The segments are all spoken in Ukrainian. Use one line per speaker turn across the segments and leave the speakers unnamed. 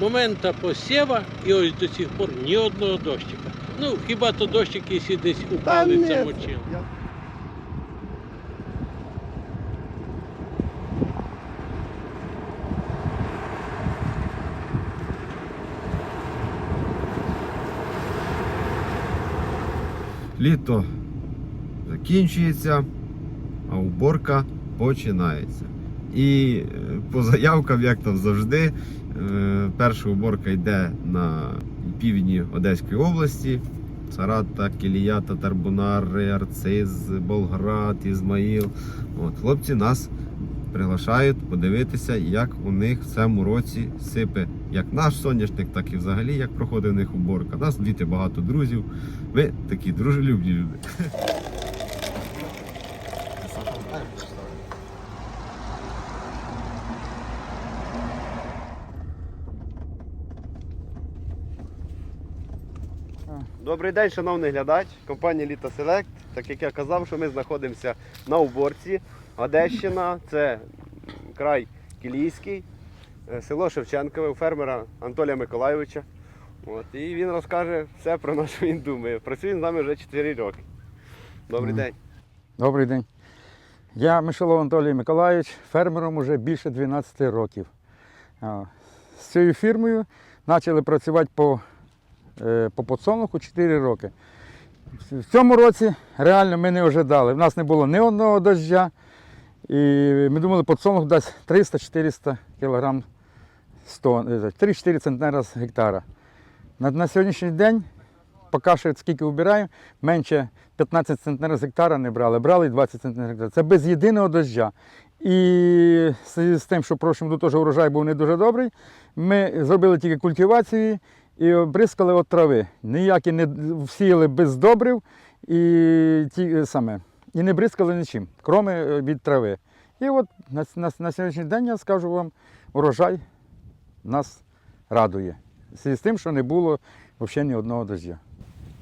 моменту посіва і ось до сих пор ні одного дощика. Ну, хіба то дощик, якщо десь упали,
ні,
замочив.
Літо закінчується, а уборка починається. І е, по заявкам, як там завжди, перша уборка йде на півдні Одеської області. Сарата, Кілія, Татарбунари, Арциз, Болград, Ізмаїл. От, хлопці нас приглашають подивитися, як у них в цьому році сипе як наш соняшник, так і взагалі як проходить у них уборка. Нас діти багато друзів. Ви такі дружелюбні люди. Добрий день, шановний глядач, компанія Літа Селект. Так як я казав, що ми знаходимося на уборці. Одещина, це край Кілійський, е, село Шевченкове, у фермера Анатолія Миколайовича. От, і він розкаже все про нас, що він думає. Працює з нами вже 4 роки. Добрий
Мгм.
день.
Добрий день. Я Мишелов Анатолій Миколаївич, фермером уже більше 12 років. З цією фірмою почали працювати по, по подсолнуху 4 роки. В цьому році реально ми не ожидали. У нас не було ні одного дождя. І ми думали, подсолнух дасть 300-400 кг 3-4 центнера з гектара. На, на сьогоднішній день, поки що скільки вибираємо, менше 15 центнерів з гектара не брали, брали 20 центнерів гектара. Це без єдиного дождя. І з, з тим, що в прошлому теж урожай був не дуже добрий, ми зробили тільки культивацію і обризкали від трави. Ніякі не всіяли без добрив і, ті, е, саме, і не бризкали нічим, крім е, від трави. І от на, на, на сьогоднішній день я скажу вам, урожай нас радує. З тим, що не було взагалі ні одного дождя.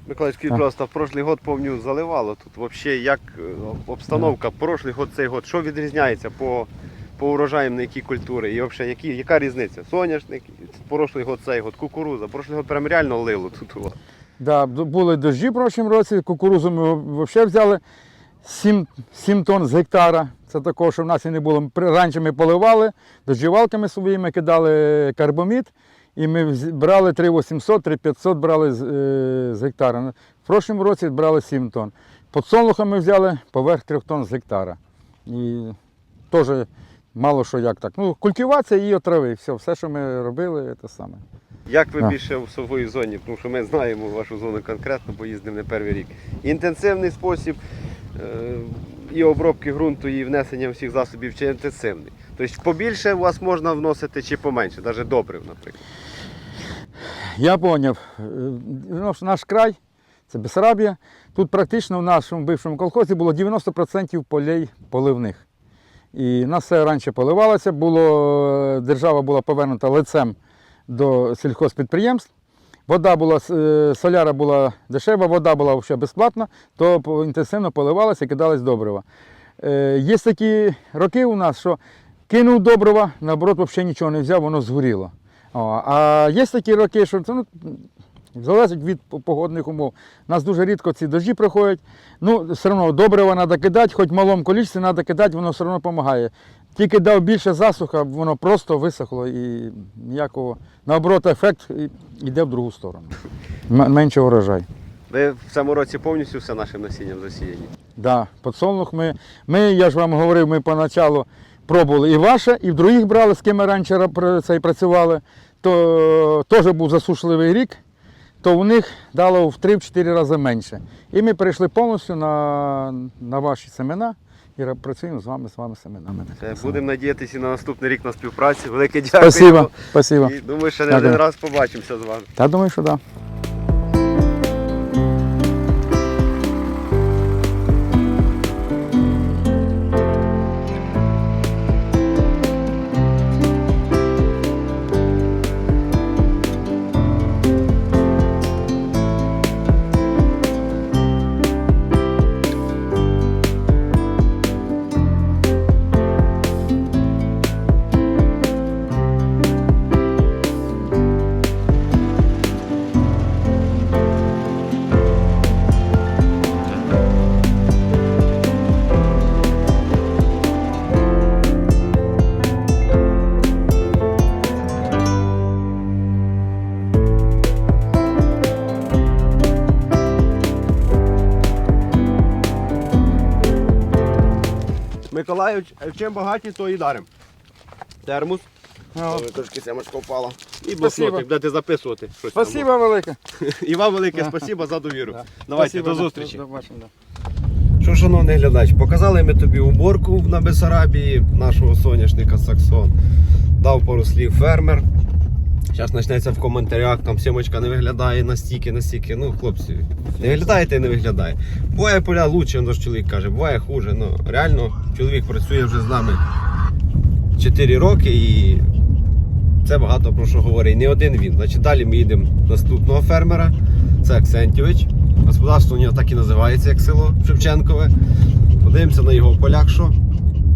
Миколай, скажіть,
Так.
просто в прошлий год повню заливало тут. Взагалі, як е, обстановка, прошлий год, цей год, що відрізняється по, по урожаям на які культури? І взагалі, які, яка різниця? Соняшник, прошлий год, цей год, кукуруза. Прошлий год прям реально лило тут. у.
Да, були дожді в прошлому році, кукурузу ми взагалі взяли 7, 7 тонн з гектара. Це такого, що в нас і не було. Раніше ми поливали, дождівалками своїми кидали карбомід, і ми брали 3800, 3500 брали з, е, з гектара. В прошлому році брали 7 тонн. Подсолнуха ми взяли поверх 3 тонн з гектара. І теж мало що як так. Ну, культивація і отрави. Все, все, що ми робили, це саме.
Як ви більше в сової зоні, тому що ми знаємо вашу зону конкретно, бо їздимо не перший рік. Інтенсивний спосіб е, і обробки ґрунту, і внесення всіх засобів чи інтенсивний. Тобто побільше у вас можна вносити чи поменше, навіть добрив, наприклад.
Я зрозумів. Наш край, це Бесарабія. Тут практично в нашому бившому колхозі було 90% полей поливних. І нас все раніше поливалося, було, держава була повернута лицем до сільхозпідприємств. Вода була, е, соляра була дешева, вода була взагалі безплатна, то інтенсивно поливалося і кидались добрива. Е, Є такі роки у нас, що кинув добрива, наоборот, взагалі нічого не взяв, воно згоріло. А є такі роки, що ну, залежить від погодних умов. У нас дуже рідко ці дощі приходять. Ну, все одно добрива треба кидати, хоч в малому кількості треба кидати, воно все одно допомагає. Тільки дав більше засуха, воно просто висохло і ніякого. Наоборот, ефект йде в другу сторону. Менше урожай.
Ви в цьому році повністю все нашим насінням засіяні.
Да, подсолнух ми, ми, я ж вам говорив, ми поначалу пробували і ваше, і в других брали, з ким ми раніше працювали, то теж був засушливий рік, то у них дало в 3-4 рази менше. І ми перейшли повністю на, на ваші семена і працюємо з вами, з вами семенами.
Будемо надіятися на наступний рік на співпрацю. Велике дякую.
Спасибо, спасибо.
І думаю, що не
Дякую.
один раз побачимося з вами.
Та думаю, що так. Да.
Миколаївич, чим багаті, то і дарим. Термос.
О,
Ой, Трошки семечко впала. І блокнотик, будете записувати. Щось там.
Спасибо велике.
І вам велике спасибо за довіру.
Да.
Давайте,
Спасибо,
до
да.
зустрічі.
До побачення, да.
Що, шановний глядач, показали ми тобі уборку на Бесарабії нашого соняшника Саксон. Дав пару слів фермер. Зараз почнеться в коментарях, там сімочка не виглядає настільки, настільки. Ну, хлопці, не виглядає та й не виглядає. Буває поля лучше, ну, чоловік каже, буває хуже. Ну, реально, чоловік працює вже з нами 4 роки і це багато про що говорить. Не один він. Значить, далі ми їдемо до наступного фермера. Це Аксентівич. Господарство у нього так і називається, як село Шевченкове. Подивимося на його полях, що.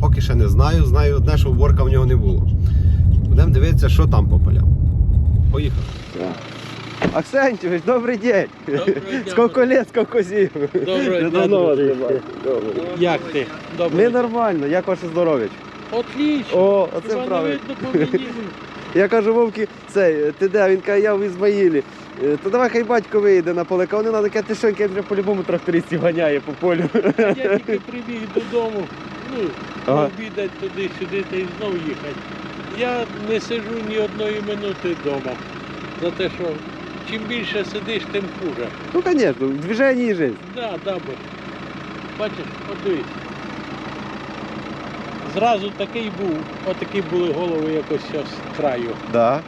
Поки ще не знаю. Знаю одне, що уборка в нього не було. Будемо дивитися, що там по полям. Поїхали. Аксентівич, добрий день. Скільки лет, скільки зим.
Доброго дня,
Давно вас не бачив.
Як ти?
Ми
Добре.
нормально, як ваше здоров'я?
Отлично.
О, оце
не
правильно.
видно по мені?
Я кажу, Вовки, цей, ти де? Він каже, я в Ізмаїлі. Е, То давай хай батько вийде на поле. Каже, не треба, каже, ти що, він вже по-любому трактористів ганяє по полю.
Я тільки прибіг додому, ну,
Ага.
обідати туди-сюди та й знов їхати. Я не сиджу ні одної минути вдома. За те, що чим більше сидиш, тим хуже.
Ну, звісно, в движенні і життя.
Да, да, бо. Бачиш, от дивись. Зразу такий був, отакі були голови якось ось з краю.
Да.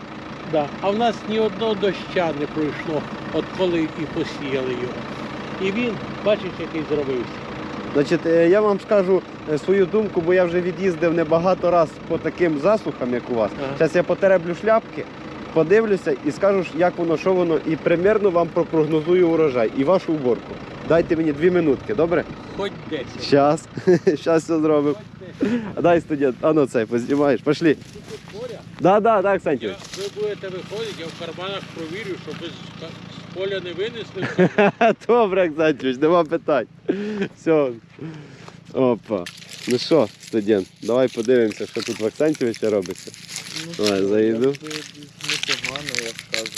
Да. А в нас ні одного доща не пройшло, от коли і посіяли його. І він, бачиш, який зробився.
Значить, е, я вам скажу е, свою думку, бо я вже від'їздив небагато раз по таким засухам, як у вас.
Ага.
Зараз я потереблю шляпки, подивлюся і скажу, як воно, що воно, і примерно вам прогнозую урожай і вашу уборку. Дайте мені дві минутки, добре?
Хоч 10.
Щас, щас все зробимо.
Хоч 10.
А Дай студент, а ну цей, познімаєш, пошли.
Тут боря.
Да, да,
ви будете виходити, я в карманах провірю, щоб ви з, з поля не винесли.
Добре, Аксентівич, нема питань. Все. Опа. Ну що, студент, давай подивимося, що тут в Аксентівича робиться. Давай, зайду.
Непогано, я скажу.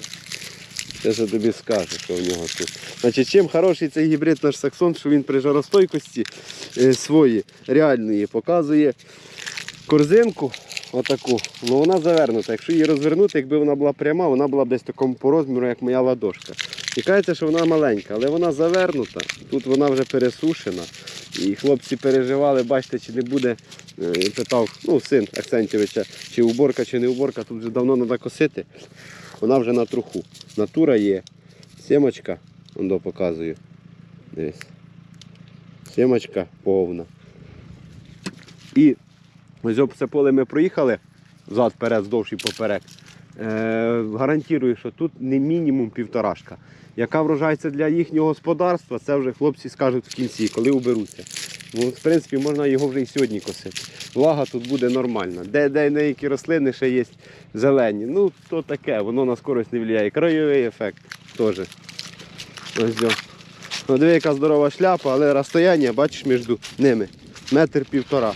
Те, що тобі скажу, що в нього тут. Значить, чим хороший цей гібрид наш саксон, що він при жаростойкості е, свої реальної показує корзинку отаку, ну вона завернута. Якщо її розвернути, якби вона була пряма, вона була б десь такому по розміру, як моя ладошка. І кажеться, що вона маленька, але вона завернута. Тут вона вже пересушена. І хлопці переживали, бачите, чи не буде, е, питав ну, син Аксентівича, чи уборка, чи не уборка, тут вже давно треба косити. Вона вже на труху. Натура є. Сімочка, он показую. Дивись. Сімочка повна. І ось об це поле ми проїхали взад, вперед, вздовж і поперек. Е, що тут не мінімум півторашка. Яка врожайця для їхнього господарства, це вже хлопці скажуть в кінці, коли уберуться. Ну, в принципі, можна його вже і сьогодні косити. Влага тут буде нормальна. Де, де деякі рослини ще є зелені. Ну, то таке, воно на скорость не впливає. Краєвий ефект теж. Ось до. Ну, диви, яка здорова шляпа, але розстояння, бачиш, між ними. Метр півтора.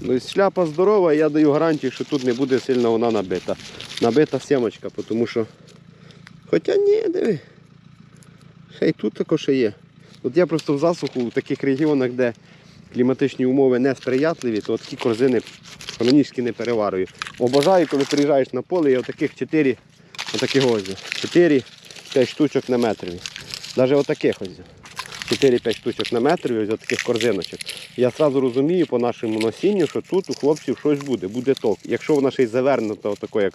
Тобто шляпа здорова, я даю гарантію, що тут не буде сильно вона набита. Набита сімочка, тому що. Хоча ні, диви. Ще й тут також є. От я просто в засуху в таких регіонах, де кліматичні умови не сприятливі, то такі корзини хронічно не переварую. Обожаю, коли приїжджаєш на поле, і отаких 4, отаких ось, 4-5 штучок на метрові. Навіть отаких ось. 4-5 штучок на метрові, ось таких корзиночок. Я одразу розумію по нашому насінню, що тут у хлопців щось буде, буде ток. Якщо вона ще й завернута, отако, як,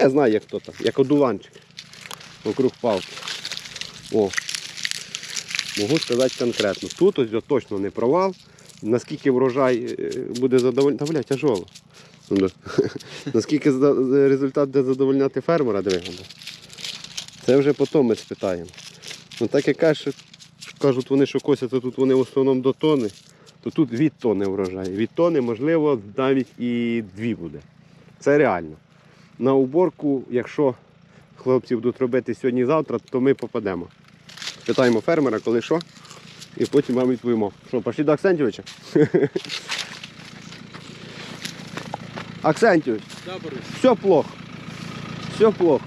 я знаю, як то там, як одуванчик вокруг палки. О, Можу сказати конкретно. Тут ось точно не провал. Наскільки врожай е, буде задовольняти. Та блядь, тяжоло. Ну. Наскільки результат буде задовольняти фермера, диви. ну. Це вже потім ми спитаємо. Ну так як кажуть, кажуть вони, що косять, то тут вони в основному до тони, то тут від тони врожай. Від тони, можливо, навіть і дві буде. Це реально. На уборку, якщо хлопці будуть робити сьогодні-завтра, то ми попадемо. Питаємо фермера, коли що, і потім вам відповімо. Що, пошли до Аксентівича? Аксентівич, все плохо. Все плохо.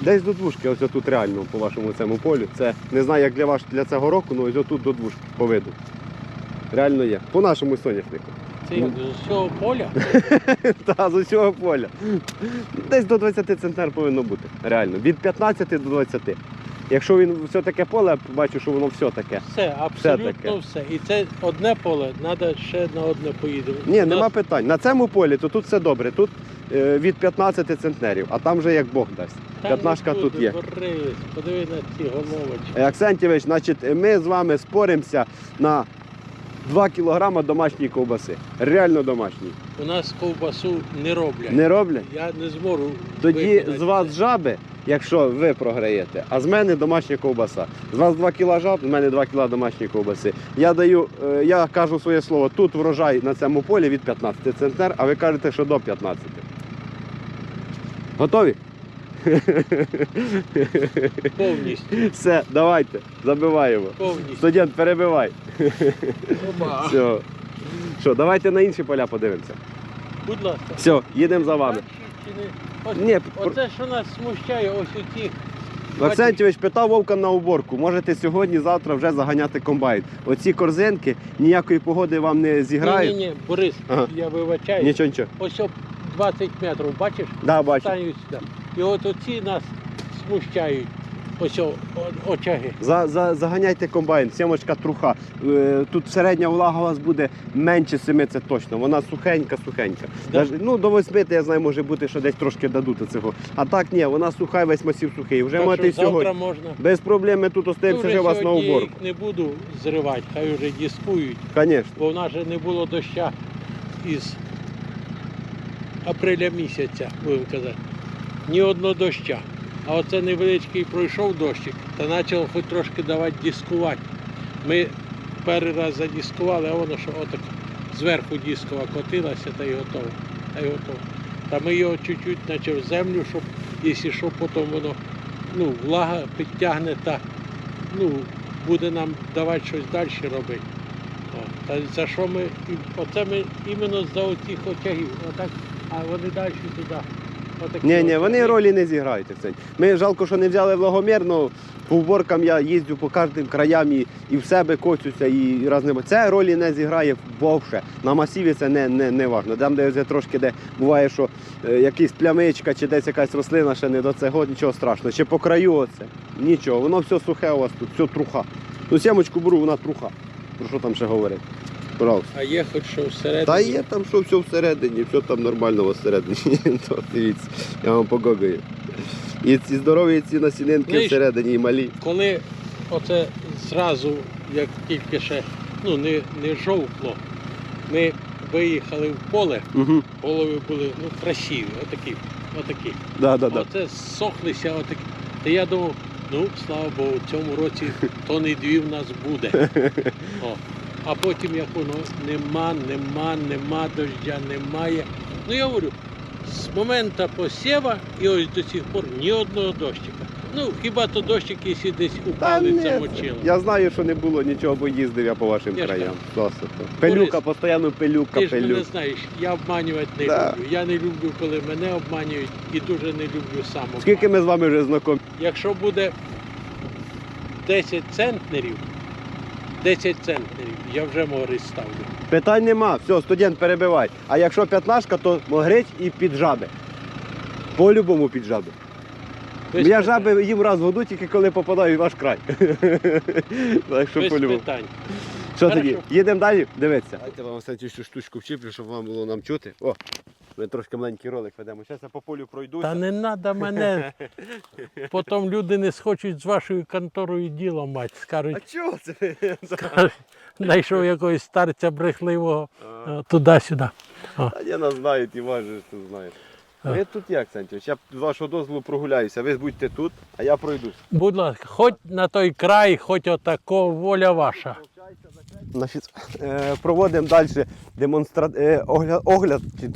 Десь до двушки, ось тут реально по вашому цьому полю. Це не знаю, як для ваш для цього року, але ось тут до двушки по виду. Реально є. По нашому соняшнику.
Це як з усього поля.
Та з усього поля. Десь до 20 центнер повинно бути. Реально. Від 15 до 20. Якщо він все таке поле, бачу, що воно все таке.
Все, абсолютно
таке.
все. І це одне поле, треба ще на одне поїдемо.
Ні, нема
нас-
питань. На цьому полі, то тут все добре. Тут е, від 15 центнерів, а там вже як Бог дасть. П'ятнашка тут є.
Подиви на ці головочки.
Е, Аксентівич, значить, ми з вами споримося на 2 кілограма домашньої ковбаси. Реально домашньої.
У нас ковбасу не роблять.
Не роблять?
Я не зможу.
Тоді
виконати
з вас жаби, якщо ви програєте, а з мене домашня ковбаса. З вас 2 кіла жаб, з мене 2 кіла домашньої ковбаси. Я даю, е, я кажу своє слово, тут врожай на цьому полі від 15 центнер, а ви кажете, що до 15. Готові?
Повністю.
Все, давайте, забиваємо.
Повністю.
Студент, перебивай.
Оба.
Все. Що, давайте на інші поля подивимося.
Будь ласка.
Все, їдемо за вами.
Ось-
Ні,
Оце, що нас смущає, ось у ті.
Аксентівич питав Вовка на уборку. Можете сьогодні-завтра вже заганяти комбайн. Оці корзинки ніякої погоди вам не зіграють.
ні, ні, Борис,
Ага.
я вибачаю.
Нічого, нічого.
Ось о 20 метрів, бачиш?
Да, бачу.
Стануть сюди. І от оці нас смущають. Ось о, о- очаги.
За, за, заганяйте комбайн, сімочка труха. Е, Тут середня влага у вас буде менше 7, це точно. Вона сухенька, сухенька.
Да.
Даже, ну, до 8, я знаю, може бути, що десь трошки дадуть цього. А так ні, вона суха, весь масів сухий. Вже
завтра
сьогодні.
можна.
Без проблем ми тут остаємося
вже
вас на уборку.
їх не буду зривати, хай вже дискують,
Звісно.
бо в нас же не було доща із апреля місяця, будемо казати. Ні одного доща. А оце невеличкий пройшов дощик та почав хоч трошки давати дискувати. Ми перший раз задіскували, а воно що отак зверху дискова котилася та й готово. Та й готово. Та ми його чуть-чуть наче в землю, щоб, якщо що, потім воно ну, влага підтягне та ну, буде нам давати щось далі робити. Та за що ми, оце ми іменно за оцих очагів, отак, а вони далі туди.
Ні, ні, вони ролі не зіграють. Арсень. Ми жалко, що не взяли влагомір, але по уборкам я їздю по кожним краям і, і в себе кочуся, і разним. Це ролі не зіграє вовше. На масиві це не, не, не важно. Там, де вже трошки де буває, що е, якась плямичка чи десь якась рослина ще не до цього, нічого страшного. Чи по краю оце. Нічого, воно все сухе у вас тут, все труха. Ну, сімочку беру, вона труха. Про що там ще говорити? Пожалуйста.
А є хоч що всередині.
Та є там що все всередині, все там нормально всередині. То дивіться, я вам погогаю. І ці здорові ці насінинки
Знаєш-
всередині і малі.
Коли оце зразу, як тільки ще ну, не, не жовкло, ми виїхали в поле,
Угу.
голови були ну, красиві, отакі, отакі.
Да, да, да.
Оце сохлися отакі. Та я думав, ну, слава Богу, в цьому році то не дві в нас буде. О. А потім як воно нема, нема, нема дождя, немає. Ну я говорю, з моменту посєва і ось до сих пор ні одного дощика. Ну, хіба то дощик, якщо десь упали,
ні,
замочило.
Я знаю, що не було нічого, бо їздив я по вашим
Я ж
краям. Досить. Пилюка, постійно пилюка,
Ти ж мене
пилюка.
знаєш, я обманювати не
Да.
люблю. Я не люблю, коли мене обманюють, і дуже не люблю сам.
Скільки ми з вами вже знайомі?
Якщо буде 10 центнерів, 10 центнерів, я вже могрець ставлю.
Питань нема, все, студент перебивай. А якщо п'ятнашка, то могрить і під жаби. По-любому під жаби.
Без
я
питань.
жаби їм раз в году, тільки коли попадаю в ваш край. так що
Без
по-любому.
питань.
Що тоді? Їдемо далі? Дивіться. Дайте вам останню цю штучку вчіплю, щоб вам було нам чути. О, ми трошки маленький ролик ведемо. Зараз я по полю пройдуся.
Та не треба мене. Потім люди не схочуть з вашою конторою діло мати. Скажуть,
А чого це?
скажуть, знайшов якогось старця брехливого е, туди-сюди.
Та я нас знають і ж тут знають.
А.
Ви тут як, Сантьович? Я з вашого дозволу прогуляюся. Ви будьте тут, а я пройдусь.
Будь ласка, хоч на той край, хоч отако, воля ваша.
Е, проводимо далі демонстра... е, огляд, огляд чи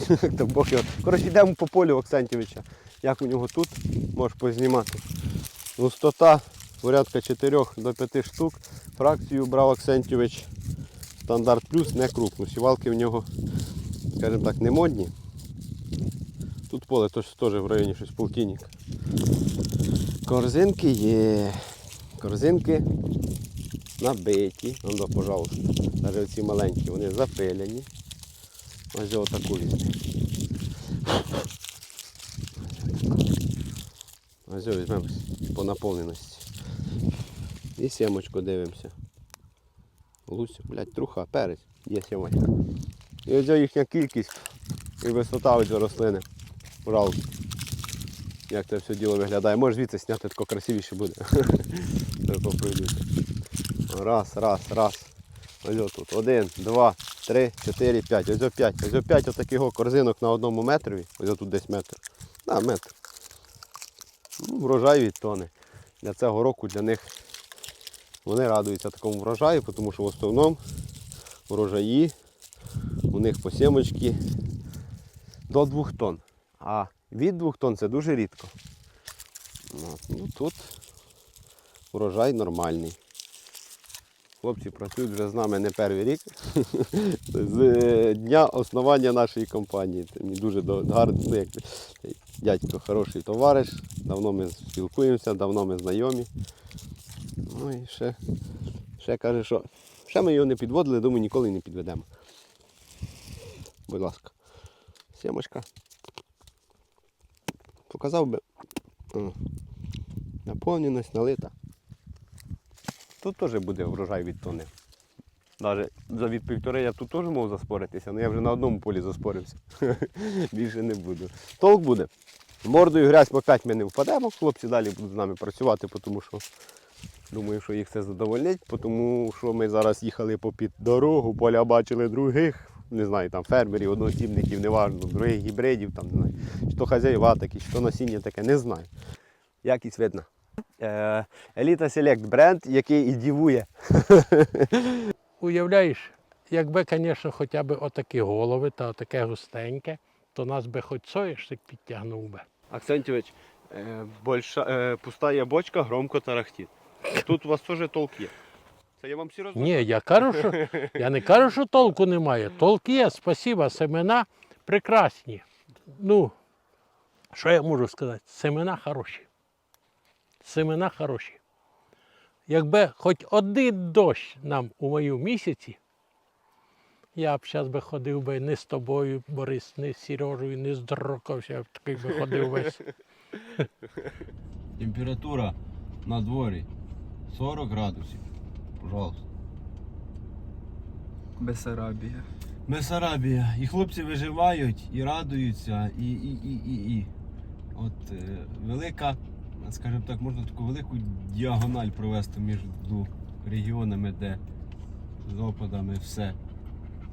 як. Коротше, йдемо по полю Оксентьовича. Як у нього тут, можеш познімати. Густота порядка 4 до 5 штук. Фракцію брав Оксентьович стандарт плюс, не крупну. Сівалки в нього, скажімо так, не модні. Тут поле теж в районі щось полтинник. Корзинки є. Корзинки набиті. Ну, пожалуйста. Навіть ці маленькі, вони запилені. Ось ось таку візьми. Ось візьмемо по наповненості. І сімочку дивимося. Луся, блядь, труха, перець, є сімочка. І ось їхня кількість і висота ось рослини. Пожалуйста. Як це все діло виглядає. Може звідси зняти тако красивіше буде. Пройдуся. Раз, раз, раз. Ось тут. Один, два, три, чотири, п'ять. Ось о п'ять. Ось о п'ять отаких корзинок на одному метрові. Ось тут десь метр. Да, метр. Ну, врожай від тони. Для цього року для них вони радуються такому врожаю, тому що в основному врожаї у них по сімочки до 2 тонн. А від 2 тонн це дуже рідко. Ну, тут урожай нормальний. Хлопці працюють вже з нами не перший рік. з дня основання нашої компанії. Мені дуже гарно, ну, як дядько хороший товариш. Давно ми спілкуємося, давно ми знайомі. Ну і ще, ще каже, що ще ми його не підводили, думаю, ніколи не підведемо. Будь ласка. Сімочка. Показав би. О, Наповненість налита. Тут теж буде врожай від тони. Навіть за від півтори я тут теж можу заспоритися, але я вже на одному полі заспорився. Більше не буду. Толк буде. Мордою грязь по 5 ми не впадемо, хлопці далі будуть з нами працювати, тому що думаю, що їх це задовольнить, тому що ми зараз їхали попід дорогу, поля бачили других, не знаю, там фермерів, одноосібників, неважно, других гібридів, там, не знаю, чи то хазяїва такі, то насіння таке, не знаю. Якість видно. Е, Еліта Селект бренд, який і дивує.
Уявляєш, якби, звісно, хоча б отакі голови та отаке густеньке, то нас би хоч соєшник підтягнув би.
Акцентович, е, больша, е, пустая бочка громко тарахтить. Тут у вас теж толк є. Це я вам всі розумію.
Ні, я кажу, що я не кажу, що толку немає. Толк є, спасіба, семена прекрасні. Ну, що я можу сказати? Семена хороші. Семена хороші. Якби хоч один дощ нам у мою місяці, я б зараз би ходив би не з тобою, Борис, не з Сережею, не з Дроковся, я б такий би ходив весь.
Температура на дворі 40 градусів. Пожалуйста.
Бесарабія.
Бесарабія. І хлопці виживають, і радуються, і, і, і, і, і. От е, велика, скажімо так, можна таку велику діагональ провести між регіонами, де з опадами все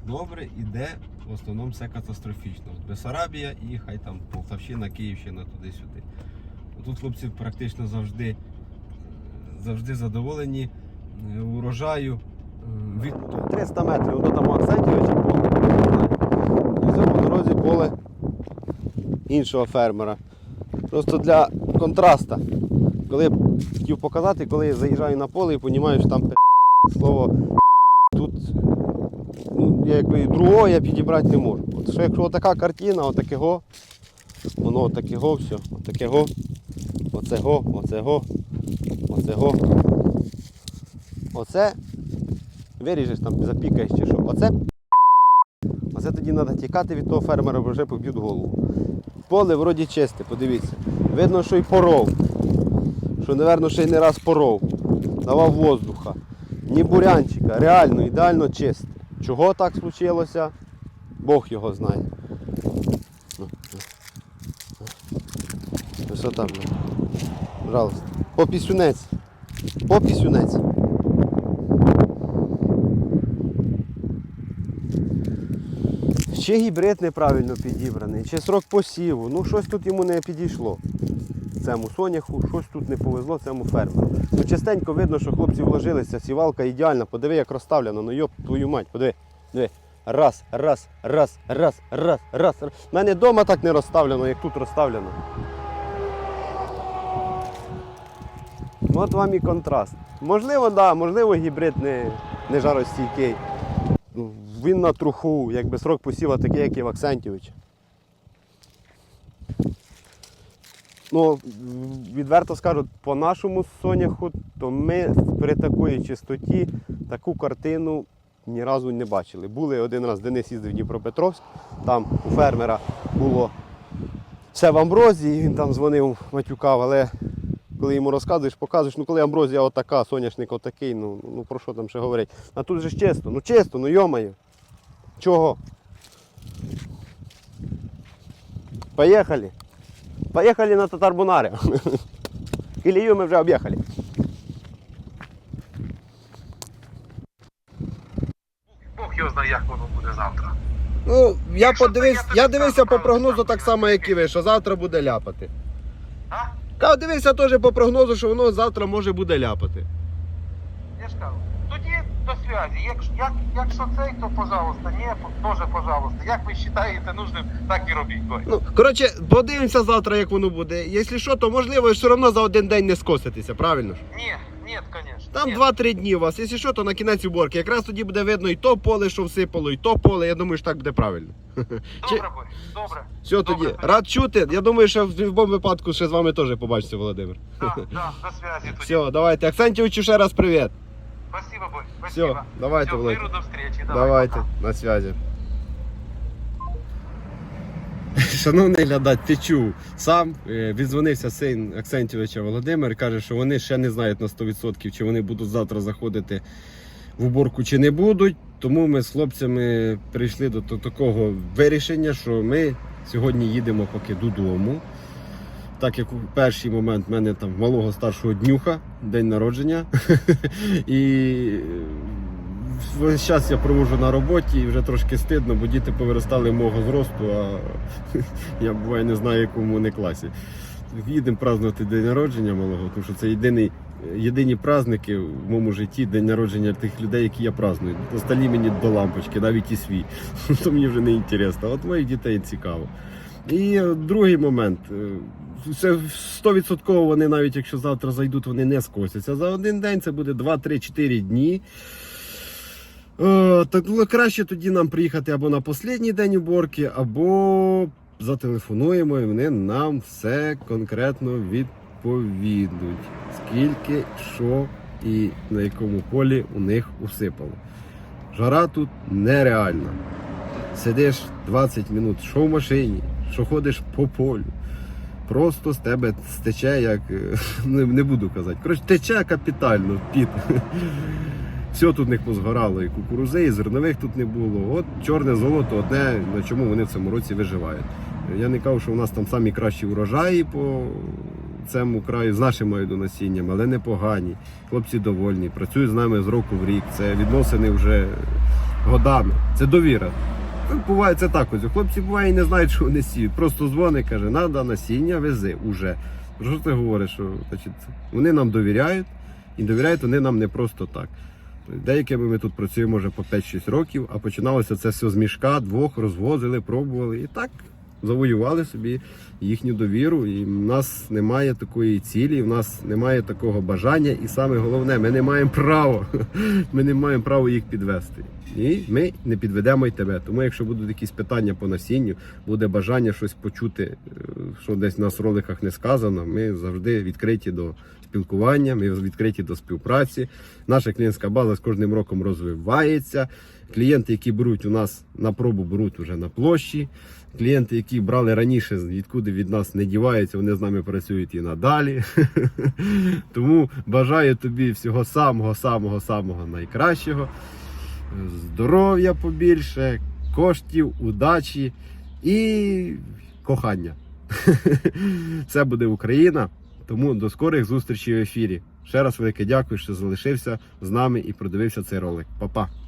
добре, і де в основному все катастрофічно. От Бесарабія і хай там Полтавщина, Київщина, туди-сюди. Тут хлопці практично завжди, завжди задоволені е, урожаю е, від 300 метрів до там Аксентівича поле. І це по дорозі поле іншого фермера. Просто для контраста. Коли хотів показати, коли я заїжджаю на поле і розумію, що там слово тут ну, я якби другого я підібрати не можу. От що якщо така картина, отакого, воно отакого все, отакого, оцего, оцего, оцего. Оце виріжеш там, запікаєш чи що. Оце, оце тоді треба тікати від того фермера, бо вже поб'ють голову. Поле вроді чисте, подивіться. Видно, що й поров. Що, напевно, ще й не раз поров. Давав воздуха. Ні бурянчика, реально, ідеально чисте. Чого так случилося? Бог його знає. Висота, блин. Пожалуйста. Попісюнець. Попісюнець. Чи гібрид неправильно підібраний, чи срок посіву. Ну щось тут йому не підійшло. Цьому соняху, щось тут не повезло цьому фермеру. Ну частенько видно, що хлопці вложилися, сівалка ідеальна, подиви, як розставлено, ну йоп твою мать, подиви. Диви. Раз, раз, раз, раз, раз, раз. У мене вдома так не розставлено, як тут розставлено. От вам і контраст. Можливо, да, можливо, гібрид не, не жаростійкий. Він на труху, якби срок посіва такий, як і в. Ну, відверто скажу, по нашому соняху, то ми при такої чистоті таку картину ні разу не бачили. Були один раз Денис їздив в Дніпропетровськ, там у фермера було все в амброзії, він там дзвонив, матюкав, але коли йому розказуєш, показуєш, ну коли амброзія отака, соняшник отакий, ну, ну про що там ще говорить. А тут же ж чисто, ну чисто, ну йомаю. Чого? Поїхали. Поїхали на Татарбунарі. Кілію ми вже об'їхали.
Бог його знає, як воно буде завтра.
Ну, я подивився,
я
дивився по прогнозу
так,
так само, як і ви, що завтра буде ляпати. Та дивився теж по прогнозу, що воно завтра може буде ляпати.
Я ж кажу. Тоді до зв'язі. Якщо, як, якщо цей, то пожалуйста, ні, теж пожалуйста. Як ви вважаєте нужним, так і робіть. Бой.
Ну, коротше, подивимося завтра, як воно буде. Якщо що, то можливо все одно за один день не скоситися, правильно ж?
Ні, ні, звісно.
Там 2-3 дні у вас. Якщо що, то на кінець уборки. Якраз тоді буде видно і то поле, що всипало, і то поле. Я думаю, що так буде правильно.
Добре, бой, добре.
Все
Добре,
тоді. Рад чути. Я думаю, що в будь-якому випадку ще з вами теж побачиться, Володимир.
Да, да, до зв'язі тоді.
Все, давайте. Акцентівичу ще раз привіт.
Спасибо, бой.
Все, давайте,
Все,
Володь.
миру до встречи. Давай,
Давайте,
пока.
на зв'язі. Шановний глядач, ти чув сам е, віддзвонився син Аксентівича Володимир, каже, що вони ще не знають на 100%, чи вони будуть завтра заходити в уборку чи не будуть. Тому ми з хлопцями прийшли до такого вирішення, що ми сьогодні їдемо поки додому. Так як у перший момент в мене там малого старшого днюха, день народження. І весь час я проводжу на роботі і вже трошки стидно, бо діти повиростали мого зросту, а я буває не знаю, якому вони класі. Їдемо празднувати день народження малого, тому що це єдиний, єдині праздники в моєму житті, день народження тих людей, які я праздную. Остальні мені до лампочки, навіть і свій. То мені вже не інтересно. От моїх дітей цікаво. І другий момент. Це 100% вони навіть якщо завтра зайдуть, вони не скосяться. За один день це буде 2, 3, 4 дні. Е, так ну, краще тоді нам приїхати або на останній день уборки, або зателефонуємо і вони нам все конкретно відповідуть. Скільки, що і на якому полі у них усипало. Жара тут нереальна. Сидиш 20 минут, що в машині, що ходиш по полю. Просто з тебе стече, як е, не, не буду казати. Коротше, тече капітально під. Все тут в них позгорало, і кукурузи, і зернових тут не було. От чорне золото одне, на чому вони в цьому році виживають. Я не кажу, що у нас там самі кращі урожаї по цьому краю, з нашим маю насінням, але непогані. Хлопці довольні, працюють з нами з року в рік. Це відносини вже годами. Це довіра. Ну, Буває це так ось. Хлопці буває і не знають, що вони сіють. Просто дзвонить, каже, надо насіння, вези уже. Про що ти говориш? Що, значить, вони нам довіряють, і довіряють вони нам не просто так. Деякими ми тут працюємо вже по 5-6 років, а починалося це все з мішка, двох розвозили, пробували і так завоювали собі їхню довіру. І в нас немає такої цілі, в нас немає такого бажання. І саме головне, ми не маємо права. Ми не маємо права їх підвести. І ми не підведемо й тебе. Тому, якщо будуть якісь питання по насінню, буде бажання щось почути, е, що десь у нас роликах не сказано, ми завжди відкриті до спілкування, ми відкриті до співпраці. Наша клієнтська база з кожним роком розвивається. Клієнти, які беруть у нас на пробу, беруть вже на площі. Клієнти, які брали раніше, відкуди від нас не діваються, вони з нами працюють і надалі. Тому бажаю тобі всього самого, самого, самого найкращого. Здоров'я побільше, коштів, удачі і кохання. Це буде Україна. Тому до скорих зустрічей в ефірі. Ще раз велике дякую, що залишився з нами і продивився цей ролик. Па-па!